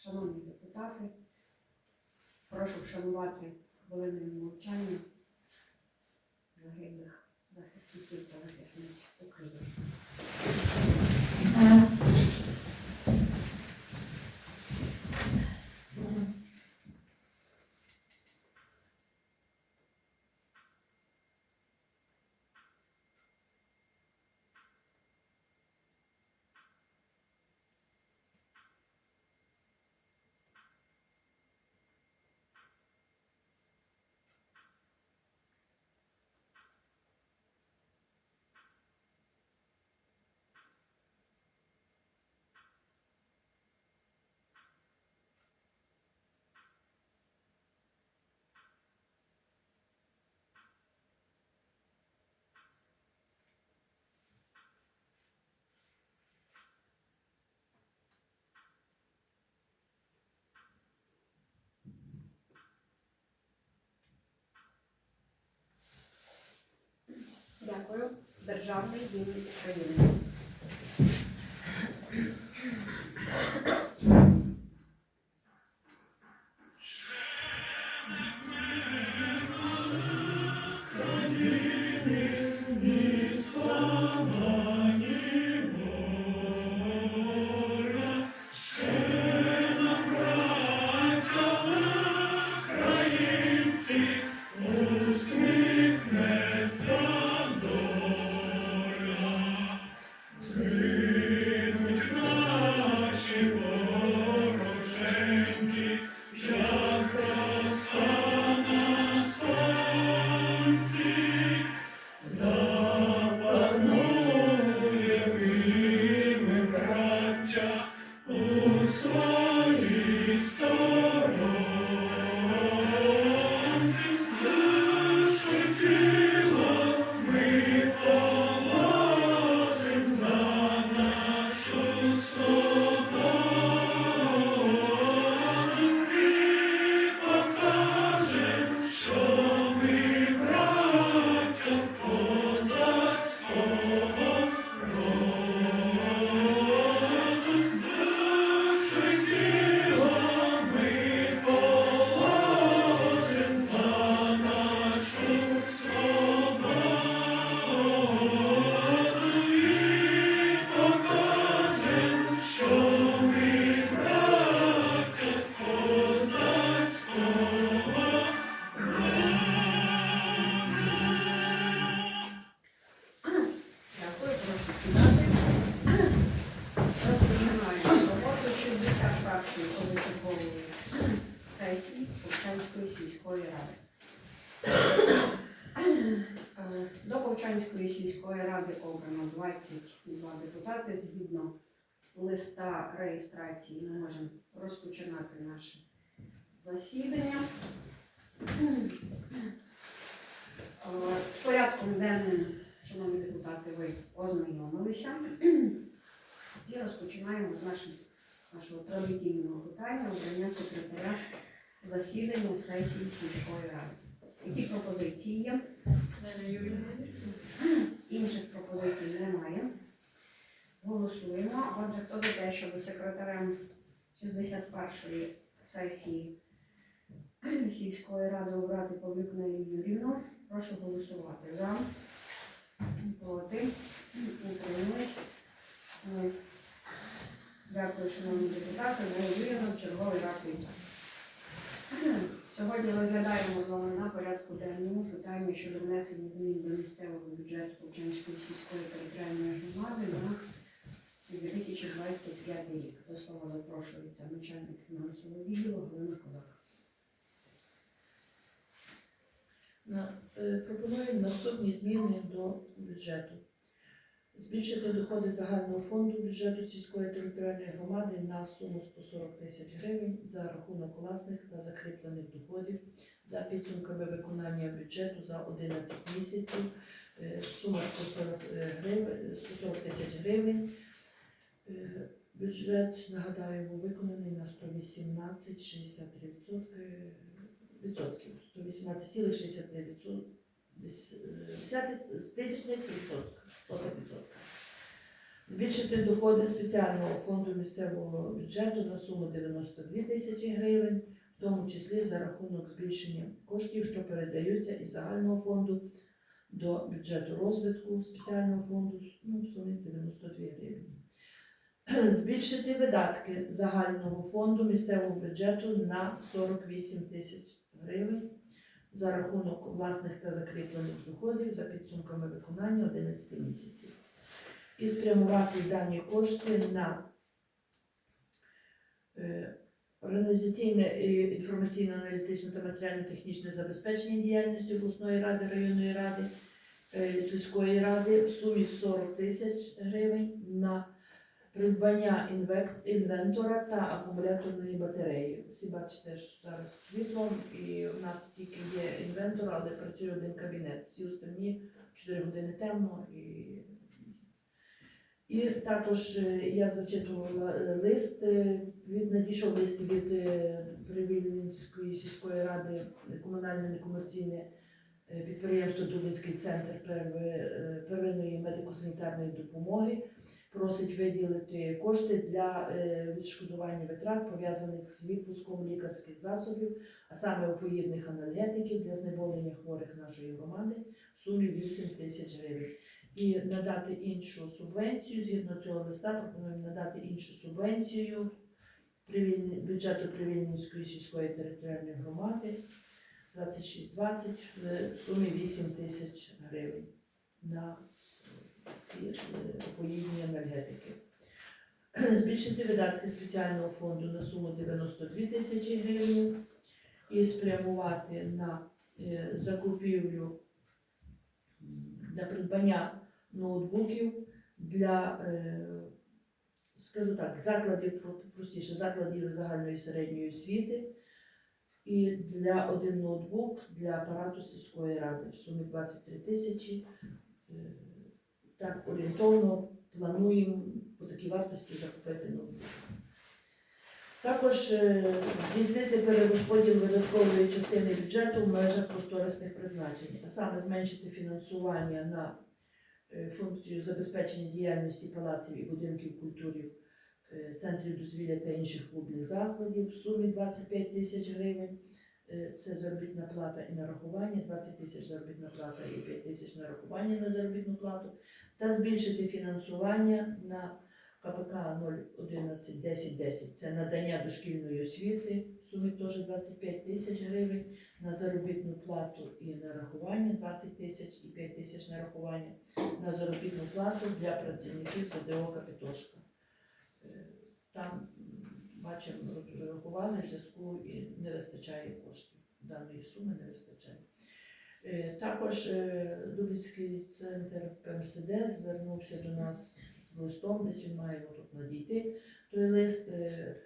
Шановні депутати, прошу вшанувати хвилиною мовчання загиблих захисників та захисниць України. Дякую. державної гімн України. Листа реєстрації ми можемо розпочинати наше засідання. Е, З порядком денним Шановні депутати, ви ознайомилися. І розпочинаємо з нашим, нашого традиційного питання обрання секретаря засідання сесії сільської ради. Які пропозиції є? Інших пропозицій немає. Голосуємо. Отже, хто за те, щоб секретарем 61-ї сесії сільської ради обрати Павлюк Нелію Юрівну, прошу голосувати за. Проти. Утримались. Дякую, шановні депутати. Ми Юріна в черговий раз. Сьогодні розглядаємо з вами на порядку денному питання щодо внесення змін до місцевого бюджету Повчанської сільської територіальної громади 2025 рік. До слова запрошується начальник фінансового відділу Галина Козак. На- е, Пропонуємо наступні зміни до бюджету. Збільшити доходи загального фонду бюджету сільської територіальної громади на суму 140 тисяч гривень за рахунок власних та закріплених доходів за підсумками виконання бюджету за 11 місяців. Е, Сума 140 гривень, 140 тисяч гривень. Е, Бюджет, нагадаю, був виконаний на 118,63 відсотки відсотків. 118,63 відсотки. Тисячних відсотка. Збільшити доходи спеціального фонду місцевого бюджету на суму 92 тисячі гривень, в тому числі за рахунок збільшення коштів, що передаються із загального фонду до бюджету розвитку спеціального фонду ну, в сумі 92 гривні. Збільшити видатки загального фонду місцевого бюджету на 48 тисяч гривень за рахунок власних та закріплених доходів за підсумками виконання 11 місяців. І спрямувати дані кошти на е, організаційне інформаційно-аналітичне та матеріально-технічне забезпечення діяльності обласної ради, районної ради, е, сільської ради в сумі 40 тисяч гривень на придбання інвентора та акумуляторної батареї. Всі бачите, що зараз світло, і у нас тільки є інвентор, але працює один кабінет. Всі остальні 4 години темно і. І також е, я зачитувала е, лист, е, від надійшов лист від Привільненської сільської ради комунальне некомерційне підприємство Дубинський центр первинної медико-санітарної допомоги просить виділити кошти для е, відшкодування витрат, пов'язаних з відпуском лікарських засобів, а саме опоїдних анальгетиків для знеболення хворих нашої громади в сумі 8 тисяч гривень. І надати іншу субвенцію, згідно цього листа, пропонуємо надати іншу субвенцію бюджету Привільненської сільської територіальної громади 2620 в сумі 8 тисяч гривень на ці е, енергетики. Збільшити видатки спеціального фонду на суму 92 тисячі гривень і спрямувати на е, закупівлю для придбання ноутбуків для, е, скажу так, закладів, простіше, закладів загальної середньої освіти і для один ноутбук для апарату сільської ради в сумі 23 тисячі. Так, орієнтовно плануємо по такій вартості закупити ноутбук. Також е, здійснити перерозподіл видаткової частини бюджету в межах кошторисних призначень, а саме зменшити фінансування на е, функцію забезпечення діяльності палаців і будинків культури, е, центрів дозвілля та інших клубних закладів в сумі 25 тисяч гривень. Це заробітна плата і нарахування, 20 тисяч заробітна плата і 5 тисяч нарахування на заробітну плату, та збільшити фінансування на КПК 011 10 10 це надання дошкільної освіти в сумі теж 25 тисяч гривень, на заробітну плату і нарахування 20 тисяч і 5 тисяч нарахування, на заробітну плату для працівників СДО Капітошка. Е, Там бачимо, розрахували в зв'язку і не вистачає коштів. Даної суми не вистачає. Е, Також е, Дубинський центр ПМСД звернувся до нас з листом, десь він має тут надійти. Той лист е,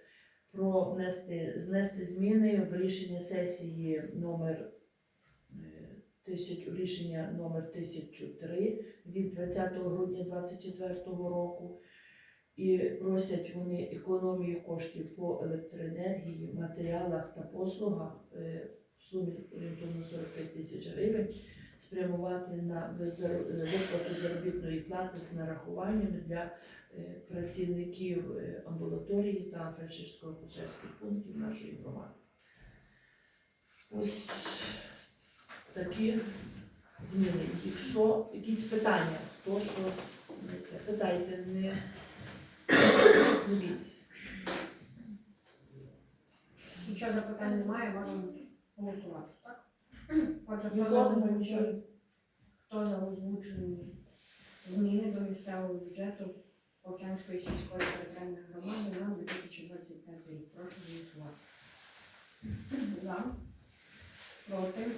про внести, знести зміни в рішення сесії номер е, тисяч, рішення номер 1003 від 20 грудня 2024 року. І просять вони економію коштів по електроенергії, матеріалах та послугах сумі орієнтовно 45 тисяч гривень спрямувати на е, виплату заробітної плати з нарахуваннями для е, працівників е, амбулаторії та фельдшерсько-акушерських пунктів нашої громади. Ось такі зміни. Якщо якісь питання, то що це питайте, не, бійтесь. Якщо запитань немає, можемо голосувати, так? Отже, хто за озвучені, хто за озвучені зміни до місцевого бюджету Полчанської сільської територіальної громади на 2025 рік? Прошу голосувати. За. Проти.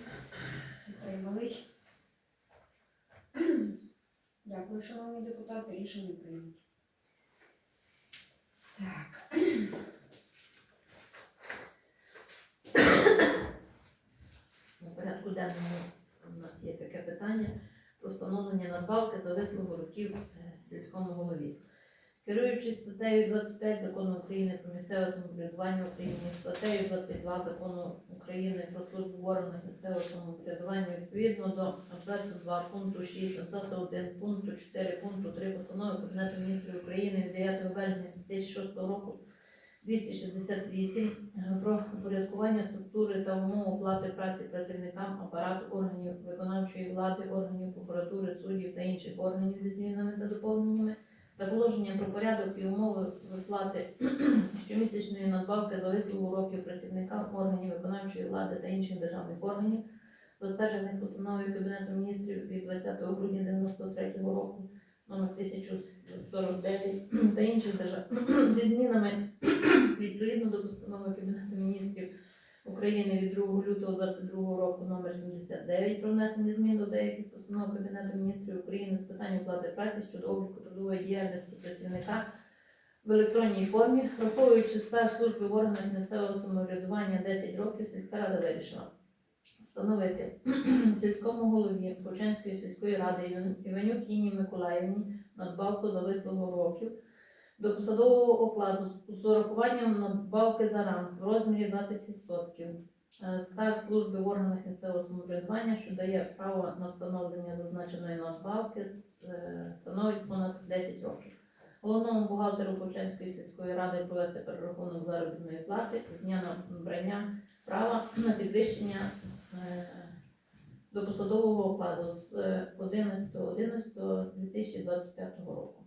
Утримались. Дякую, шановні депутати. Рішення прийнято. Так. На порядку денному у нас є таке питання про встановлення надбавки за вислугу років е, сільському голові. Керуючись статтею 25 закону України про місцеве самоврядування України, статтею 22 закону України про службу в органах місцевого самоврядування відповідно до абзацу 2 пункту 6, абзацу 1 пункту 4 пункту 3 постанови Кабінету міністрів України від 9 березня 2006 року 268 е, про упорядкування структури та умов оплати праці працівникам апарату органів виконавчої влади, органів прокуратури, суддів та інших органів зі змінами та доповненнями та положення про порядок і умови виплати щомісячної надбавки за вислугу років працівникам органів виконавчої влади та інших державних органів, затверджених постановою Кабінету міністрів від 20 грудня 93 року номер 1049 та інших держав зі змінами відповідно до постанови Кабінету міністрів України від 2 лютого 22 року номер 79 про внесення змін до деяких постанов Кабінету міністрів України з питань оплати праці щодо обліку трудової діяльності працівника в електронній формі, враховуючи стаж служби в органах місцевого самоврядування 10 років, сільська рада вирішила встановити сільському голові Поченської сільської ради Іван- Іванюк Інні Миколаївні надбавку за вислугу років до посадового окладу з урахуванням надбавки за ранг в розмірі 20%. Е, Стаж служби в органах місцевого самоврядування, що дає право на встановлення зазначеної надбавки, е, становить понад 10 років. Головному бухгалтеру Повчанської сільської ради провести перерахунок заробітної плати з дня набрання права на підвищення до посадового окладу з е, 11.11.2025 року.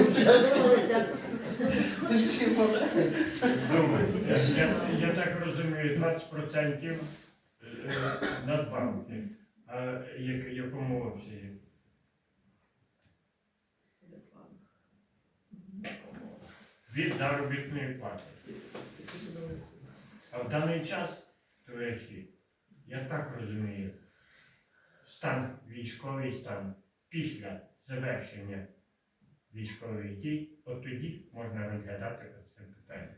Звернулися Думаю, я, я, я так розумію, 20% е, надбавки. А як, якому обсязі? Від заробітної плати. А в даний час, товариші, я так розумію, стан, військовий стан після завершення військових дій, от тоді можна розглядати це питання.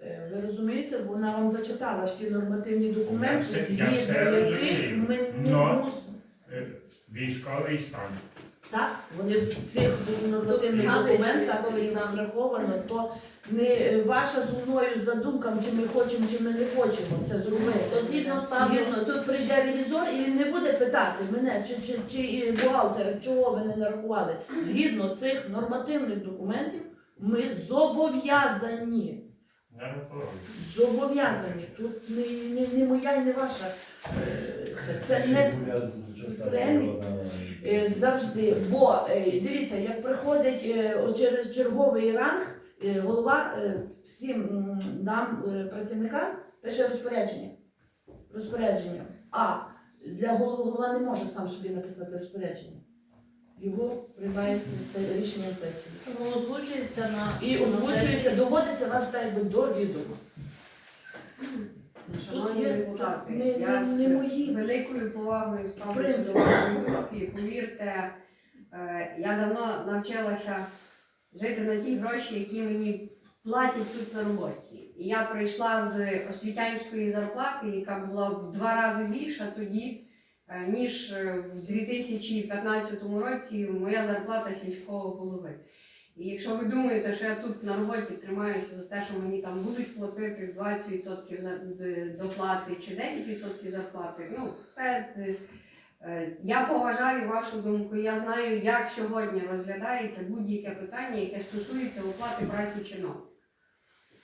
Е, Ви розумієте, вона вам зачитала всі нормативні документи, згідно яких ми не Но- мусимо. Е, Військовий стан. Так, вони в цих нормативних документах враховано, то не ваша зі мною задумка, чи ми хочемо, чи ми не хочемо це зробити. То згідно Згідно, тут прийде ревізор і він не буде питати мене чи, чи, чи бухгалтера, чого ви не нарахували. Згідно цих нормативних документів ми зобов'язані. Зобов'язані. Тут не, не, не моя і не ваша. е, Це, це не премії. Е, Завжди, бо е, дивіться, як приходить е, через черговий ранг, е, голова е, всім м, нам, е, працівникам, пише розпорядження. Розпорядження. А для голови голова не може сам собі написати розпорядження. Його приймається це рішенням сесії. Озвучується на І озвучується, доводиться вас так якби до відома. Шановні депутати, не- я не- з не мої. великою повагою ставлюся до вашої думки. Повірте, е, я давно навчилася жити на ті гроші, які мені платять тут на роботі. І я прийшла з освітянської зарплати, яка була в два рази більша тоді, е, ніж е, в 2015 році моя зарплата сільського голови. І якщо ви думаєте, що я тут на роботі тримаюся за те, що мені там будуть платити 20% доплати чи 10% зарплати, ну це е, е, я поважаю вашу думку. Я знаю, як сьогодні розглядається будь-яке питання, яке стосується оплати праці чиновників.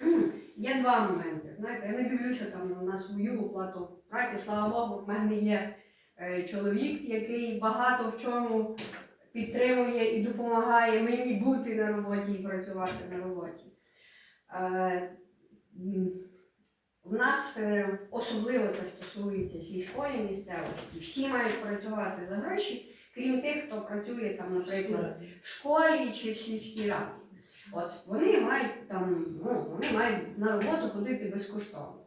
Є два моменти. Знаєте, я не дивлюся там на свою оплату праці. Слава Богу, в мене є е, чоловік, який багато в чому підтримує і допомагає мені бути на роботі і працювати на роботі. Е, в нас е, особливо це стосується сільської місцевості. Всі мають працювати за гроші, крім тих, хто працює там, наприклад, в школі чи в сільській раді. От вони мають там, ну, вони мають на роботу ходити безкоштовно.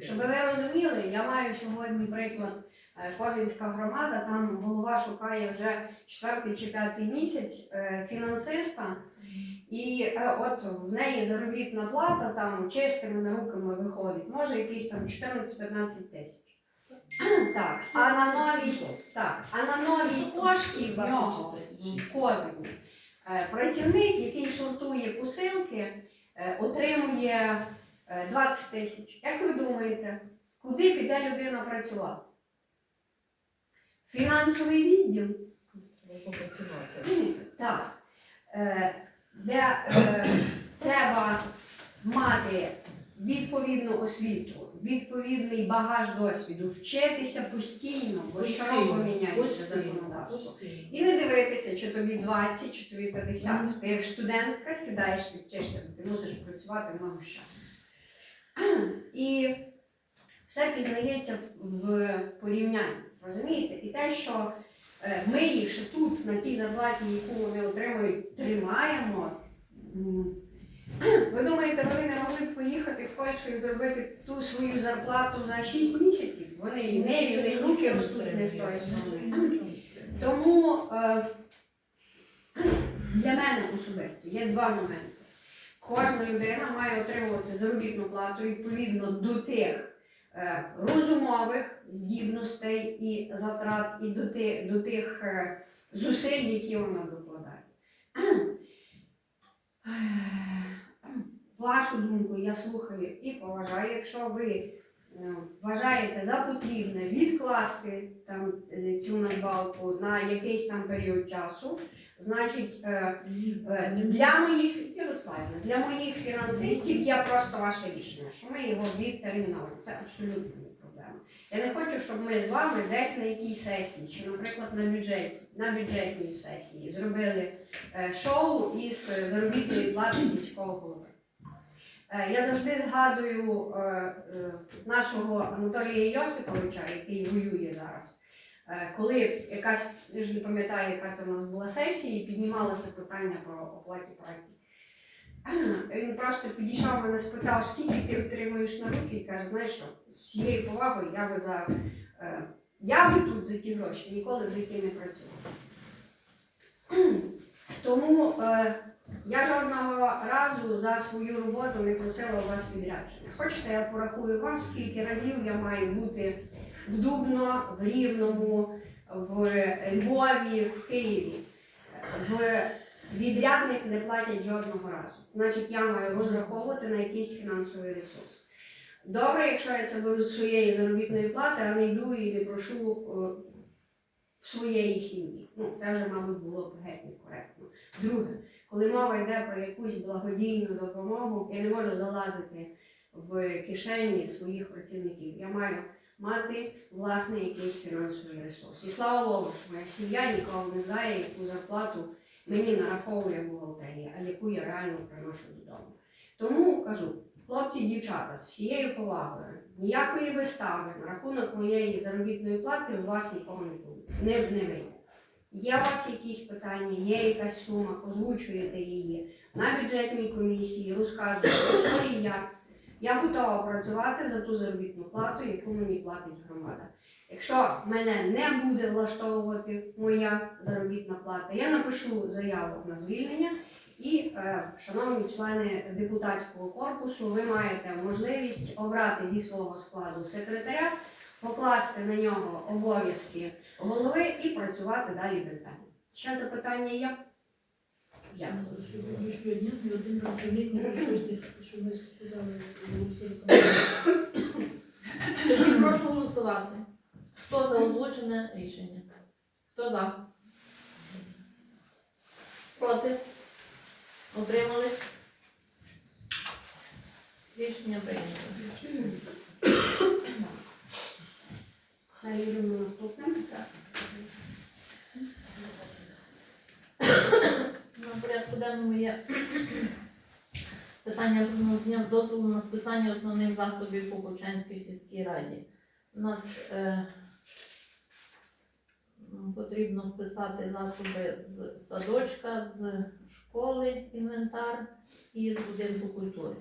Щоб ви розуміли, я маю сьогодні приклад Козинська громада, там голова шукає вже четвертий чи п'ятий місяць е, фінансиста. І е, от в неї заробітна плата там чистими руками виходить, може якісь там 14-15 тисяч. Так, а на новій, так, а на новій пошті в нього в Козині е, працівник, який сортує посилки, е, отримує е, 20 тисяч. Як ви думаєте, куди піде людина працювати? Фінансовий відділ. Так. Е, де е, треба мати відповідну освіту, відповідний багаж досвіду, вчитися постійно, бо щороку міняється законодавство. І не дивитися, чи тобі 20, чи тобі 50. Ти як студентка сідаєш, ти вчишся, ти мусиш працювати много ще. І все пізнається в порівнянні. Розумієте? І те, що е, ми їх ще тут, на тій зарплаті, яку вони отримують, тримаємо. Ви думаєте, вони не могли б поїхати в Польщу і зробити ту свою зарплату за 6 місяців? Вони і не них руки ростуть не сторони. Тому е, для мене особисто є два моменти. Кожна людина має отримувати заробітну плату відповідно до тих розумових здібностей і затрат, і до тих, до тих е, зусиль, які вона докладає. Вашу думку я слухаю і поважаю. Якщо ви е, вважаєте за потрібне відкласти там е, цю надбавку на якийсь там період часу, значить е, е, для моїх для моїх фінансистів є просто ваше рішення, що ми його відтермінуємо. Це абсолютно не проблема. Я не хочу, щоб ми з вами десь на якійсь сесії, чи, наприклад, на бюджеті, на бюджетній сесії зробили е, шоу із заробітної плати сільського голови. Я завжди згадую нашого Анатолія Йосиповича, який воює зараз. Е, Коли якась, я ж не пам'ятаю, яка це в нас була сесія, і піднімалося питання про оплаті праці. Він просто підійшов мене, спитав, скільки ти отримуєш на руки, і каже, знаєш що, з всією повагою я би за е, я би тут за ті гроші ніколи в житті не працював. Тому е, я жодного разу за свою роботу не просила у вас відрядження. Хочете, я порахую вам, скільки разів я маю бути в Дубно, в Рівному, в Львові, в Києві. В відрядник не платять жодного разу. Значить, я маю розраховувати на якийсь фінансовий ресурс. Добре, якщо я це беру з своєї заробітної плати, а не йду і не прошу е, в своєї сім'ї. Ну, це вже, мабуть, було б геть некоректно. Друге, коли мова йде про якусь благодійну допомогу, я не можу залазити в кишені своїх працівників. Я маю мати власний якийсь фінансовий ресурс. І слава Богу, що моя сім'я ніколи не знає, яку зарплату мені нараховує бухгалтерія, а яку я реально приношу додому. Тому кажу, хлопці дівчата, з всією повагою, ніякої вистави на рахунок моєї заробітної плати у вас нікого не буде. Не, не вийде. Є у вас якісь питання, є якась сума, озвучуєте її на бюджетній комісії, розказуєте, що і як. Я готова працювати за ту заробітну плату, яку мені платить громада. Якщо мене не буде влаштовувати моя заробітна плата, я напишу заяву на звільнення. І, е, шановні члени депутатського корпусу, ви маєте можливість обрати зі свого складу секретаря, покласти на нього обов'язки голови і працювати далі мене. Ще запитання є? Дякую. Сьогоднішнього дня ні один працівник не прийшов з тих, що ми сказали, голосили. Тоді прошу голосувати. Хто за озвучене рішення? Хто за? Проти? Утримались? Рішення прийнято. Далі йдемо наступне. На порядку денному є питання про дозволу на списання основних засобів по Бучанській сільській раді. У нас е, потрібно списати засоби з садочка, з школи, інвентар і з будинку культури.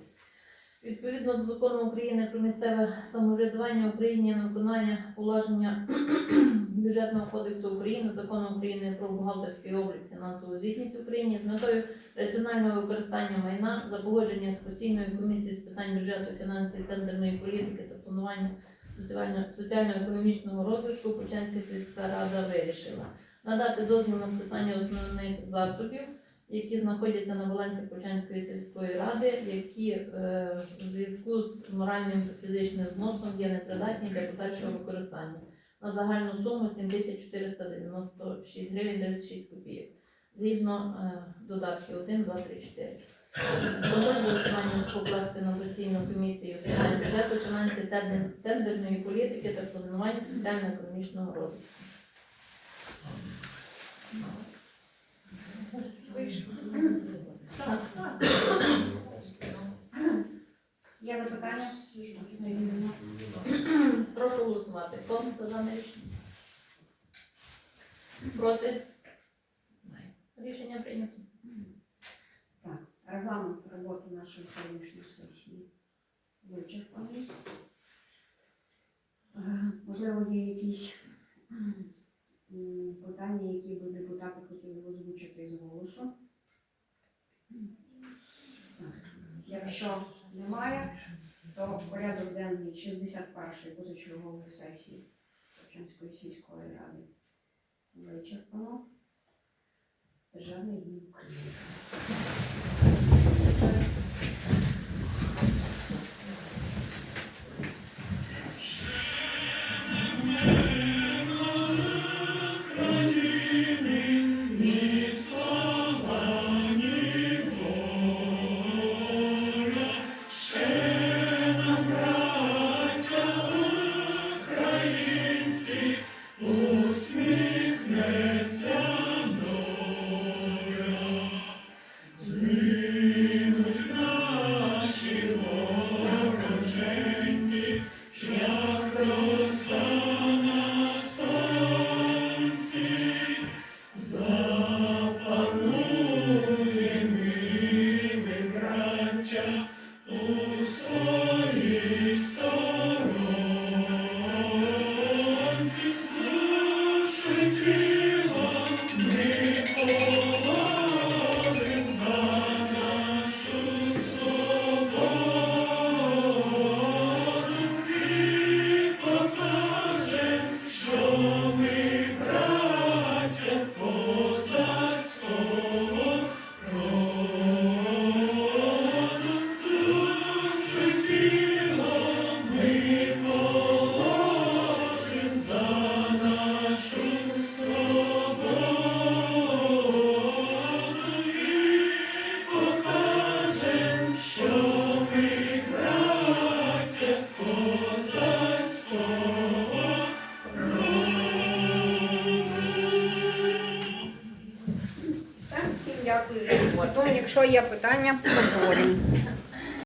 Відповідно з законом України про місцеве самоврядування Україні на виконання положення бюджетного кодексу України, закону України про бухгалтерський облік фінансову звітність в Україні з метою раціонального використання майна за погодження постійної комісії з питань бюджету, фінансів, тендерної політики та планування соціально- соціально-економічного розвитку Почанська сільська рада вирішила надати дозвіл на списання основних засобів, які знаходяться на балансі Почанської сільської ради, які е, в зв'язку з моральним та фізичним зносом є непридатні для подальшого використання на загальну суму 7496 гривень 36 копійок. Згідно е, додатків 1, 2, 3, 4. Дозволь голосування покласти на постійну комісію питань бюджету, фінансів, тендерної політики та планування соціально-економічного розвитку. Так, так. Є запитання? Прошу голосувати. Хто за рішення? Проти? Рішення прийнято. Так, регламент роботи нашої сьогоднішньої сесії вичерпаний. Е, Можливо, є якісь м, питання, які би депутати хотіли озвучити з голосу. Якщо немає, то порядок денний 61-ї позачергової сесії Сочинської сільської ради вичерпано. Державний гімн України. Якщо є питання, поговоримо.